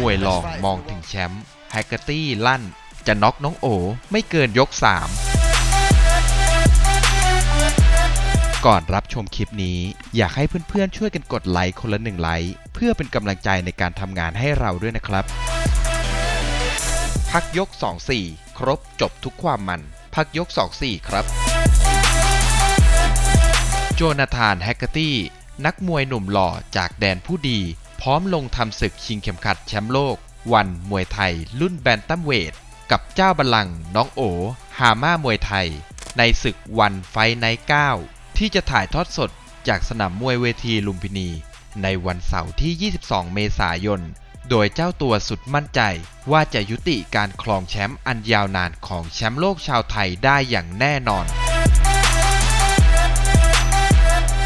มวยลองมองถึงแชมป์แฮกเกอร์ตี้ลั่น จะน็อกน้องโอ ไม่เกินยก 3 ก่อนรับชมคลิปนี้ อยากให้เพื่อนๆช่วยกันกดไลค์คนละหนึ่งไลค์เพื่อเป็นกำลังใจในการทำงานให้เราด้วยนะครับ พักยก 2-4 ครบจบทุกความมัน พักยก 2-4 ครับ โจนาธานแฮกเกอร์ตี้นักมวยหนุ่มหล่อจากแดนผู้ดี พร้อมลงทำศึกชิงเข็มขัดแชมป์โลก วันมวยไทย รุ่นแบนตัมเวท กับเจ้าบัลลังก์น้องโอฮาม่ามวยไทย ในศึกวันไฟไนท์9ที่จะถ่ายทอดสดจากสนามมวยเวทีลุมพินี ในวันเสาร์ที่ 22 เมษายน โดยเจ้าตัวสุดมั่นใจว่าจะยุติการครองแชมป์อันยาวนานของแชมป์โลกชาวไทยได้อย่างแน่นอน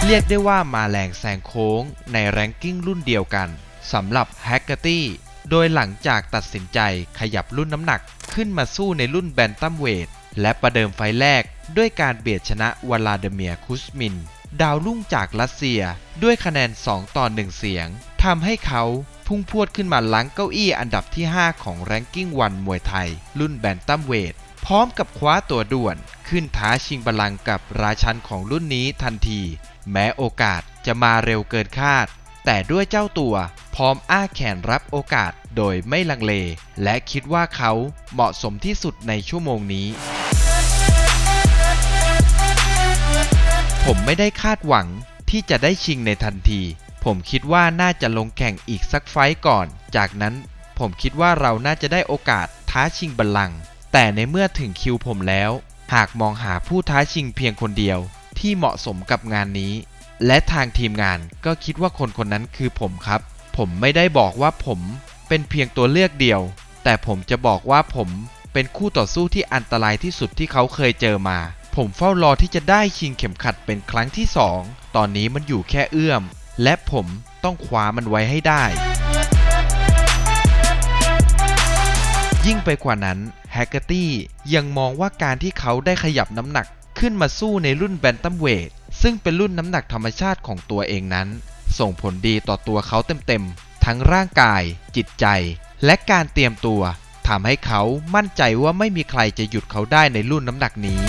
เรียกได้ว่ามาแรงแซงโค้งในแรงกิ้งรุ่นเดียวกันสำหรับแฮกเกอร์ตี้โดยหลังจากตัดสินใจขยับรุ่นน้ำหนักขึ้นมาสู้ในรุ่นแบนตัมเวทและประเดิมไฟแรกด้วยการเบียดชนะวลาดเมียคุสมิน ดาวรุ่งจากรัสเซียด้วยคะแนน 2 ต่อ 1 เสียงทำให้เขาพุ่งพรวดขึ้นมาล้างเก้าอี้อันดับที่ 5 ของแรงกิ้งวันมวยไทย รุ่นแบนตัมเวทพร้อมกับคว้าตัวด่วน ขึ้นท้าชิงบัลลังก์กับราชันของรุ่นนี้ทันที แม้โอกาสจะมาเร็วเกินคาด แต่ด้วยเจ้าตัวพร้อมอ้าแขนรับโอกาสโดยไม่ลังเล และคิดว่าเขาเหมาะสมที่สุดในชั่วโมงนี้ ผมไม่ได้คาดหวังที่จะได้ชิงในทันที ผมคิดว่าน่าจะลงแข่งอีกสักไฟก่อน จากนั้นผมคิดว่าเราน่าจะได้โอกาสท้าชิงบัลลังก์แต่ในเมื่อถึงคิวผมแล้ว หากมองหาผู้ท้าชิงเพียงคนเดียว ที่เหมาะสมกับงานนี้ และทางทีมงานก็คิดว่าคนคนนั้นคือผมครับ ผมไม่ได้บอกว่าผมเป็นเพียงตัวเลือกเดียว แต่ผมจะบอกว่าผมเป็นคู่ต่อสู้ที่อันตรายที่สุดที่เขาเคยเจอมา ผมเฝ้ารอที่จะได้ชิงเข็มขัดเป็นครั้งที่สองตอนนี้มันอยู่แค่เอื้อม และผมต้องคว้ามันไว้ให้ได้ ยิ่งไปกว่านั้นแฮกเกอร์ตี้ยังมองว่าการที่เขาได้ขยับน้ำหนัก ขึ้นมาสู้ในรุ่นแบนตัมเวทซึ่งเป็นรุ่นน้ำหนักธรรมชาติของตัวเองนั้น ส่งผลดีต่อตัวเขาเต็มๆ ทั้งร่างกาย จิตใจ และการเตรียมตัวทำให้เขามั่นใจว่าไม่มีใครจะหยุดเขาได้ในรุ่นน้ำหนักนี้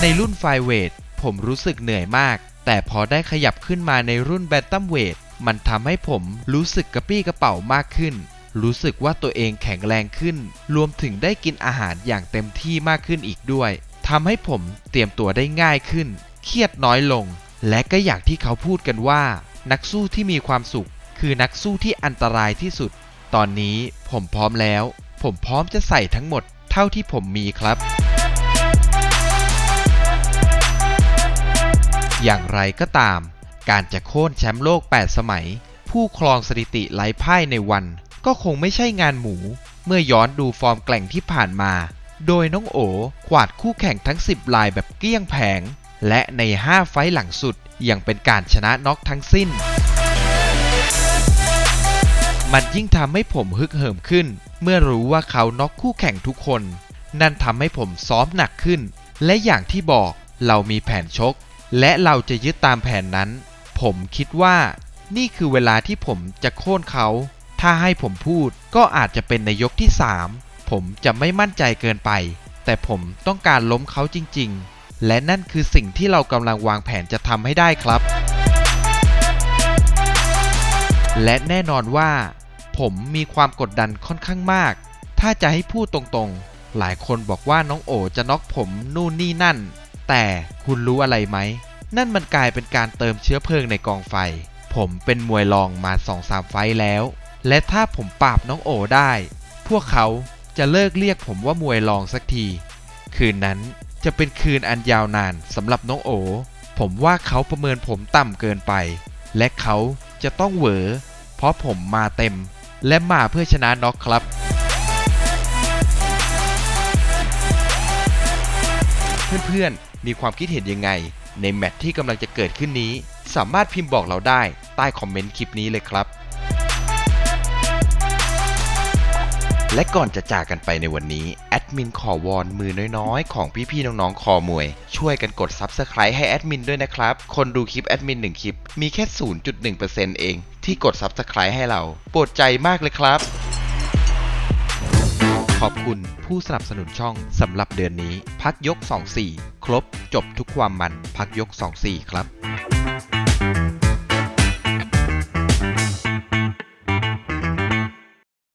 ในรุ่นไฟเวทผมรู้สึกเหนื่อยมาก แต่พอได้ขยับขึ้นมาในรุ่นแบนตัมเวทมันทำให้ผมรู้สึกกระปี้กระเป๋ามากขึ้น รู้สึกว่าตัวเองแข็งแรงขึ้น รวมถึงได้กินอาหารอย่างเต็มที่มากขึ้นอีกด้วยทำให้ผมเตรียมตัวได้ง่ายขึ้น เครียดน้อยลง และก็อย่างที่เขาพูดกันว่า นักสู้ที่มีความสุข คือนักสู้ที่อันตรายที่สุด ตอนนี้ผมพร้อมแล้ว ผมพร้อมจะใส่ทั้งหมดเท่าที่ผมมีครับ อย่างไรก็ตาม การจะโค่นแชมป์โลก 8 สมัย ผู้ครองสถิติไร้พ่ายในวัน ก็คงไม่ใช่งานหมู เมื่อย้อนดูฟอร์มแกล่งที่ผ่านมา โดยน้องโอขวาดคู่แข่งทั้ง 10 ลายแบบเกลี้ยงแผง และใน 5 ไฟต์หลังสุดยังเป็นการชนะน็อกทั้งสิ้น มันยิ่งทำให้ผมฮึกเหิมขึ้น เมื่อรู้ว่าเขาน็อกคู่แข่งทุกคน นั่นทำให้ผมซ้อมหนักขึ้น และอย่างที่บอกเรามีแผนชก และเราจะยึดตามแผนนั้น ผมคิดว่านี่คือเวลาที่ผมจะโค่นเขา ถ้าให้ผมพูดก็อาจจะเป็นในยกที่ 3 ผมจะไม่มั่นใจเกินไป แต่ผมต้องการล้มเขาจริง ๆ และนั่นคือสิ่งที่เรากำลังวางแผนจะทำให้ได้ครับ และแน่นอนว่า ผมมีความกดดันค่อนข้างมาก ถ้าจะให้พูดตรงๆ หลายคนบอกว่าน้องโอจะน็อกผมนู่นนี่นั่น แต่คุณรู้อะไรไหม นั่นมันกลายเป็นการเติมเชื้อเพลิงในกองไฟ ผมเป็นมวยรองมา2-3ไฟแล้ว และถ้าผมปราบน้องโอได้ พวกเขาจะเลิกเรียกผมว่ามวยรองสักที คืนนั้นจะเป็นคืนอันยาวนานสำหรับน้องโอ ผมว่าเขาประเมินผมต่ำเกินไป และเขาจะต้องเหวอ เพราะผมมาเต็ม และมาเพื่อชนะน็อกครับเพื่อนๆ มีความคิดเห็นยังไง ในแมตช์ที่กำลังจะเกิดขึ้นนี้ สามารถพิมพ์บอกเราได้ใต้คอมเมนต์คลิปนี้เลยครับ และก่อนจะจากกันไปในวันนี้แอดมินขอวอนมือน้อยๆ ของพี่ๆน้องๆ คอมวย ช่วยกันกดซับสไคร b ์ให้แอดมินด้วยนะครับ คนดูคลิปแอดมิน1คลิป มีแค่ 0.1%เอง ที่กดซับสไคร b ์ให้เราปวดใจมากเลยครับ ขอบคุณผู้สนับสนุนช่องสำหรับเดือนนี้ พักยก 24 ครบจบทุกความมันพักยก 24 ครับ